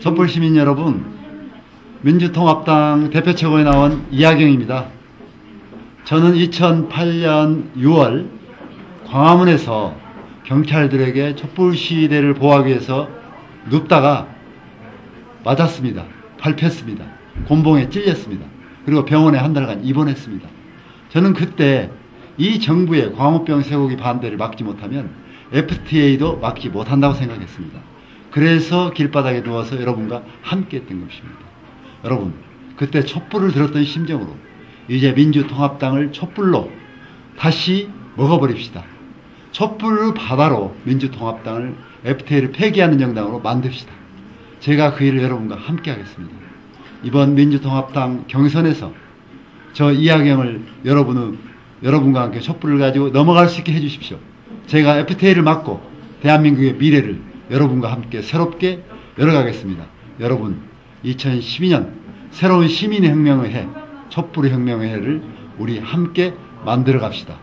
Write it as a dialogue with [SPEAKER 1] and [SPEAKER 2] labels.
[SPEAKER 1] 촛불 시민 여러분, 민주통합당 대표 최고에 나온 이하경입니다. 저는 2008년 6월 광화문에서 경찰들에게 촛불 시대를 보호하기 위해서 눕다가 맞았습니다. 밟혔습니다. 곤봉에 찔렸습니다. 그리고 병원에 한 달간 입원했습니다. 저는 그때 이 정부의 광우병 쇠고기 반대를 막지 못하면 FTA도 막지 못한다고 생각했습니다. 그래서 길바닥에 누워서 여러분과 함께 했던 것입니다. 여러분, 그때 촛불을 들었던 심정으로 이제 민주통합당을 촛불로 다시 먹어버립시다. 촛불 바다로 민주통합당을 FTA를 폐기하는 정당으로 만듭시다. 제가 그 일을 여러분과 함께 하겠습니다. 이번 민주통합당 경선에서 저 이하경을 여러분은 여러분과 함께 촛불을 가지고 넘어갈 수 있게 해주십시오. 제가 FTA를 막고 대한민국의 미래를 여러분과 함께 새롭게 열어가겠습니다. 여러분, 2012년 새로운 시민의 혁명의 해, 촛불의 혁명의 해를 우리 함께 만들어 갑시다.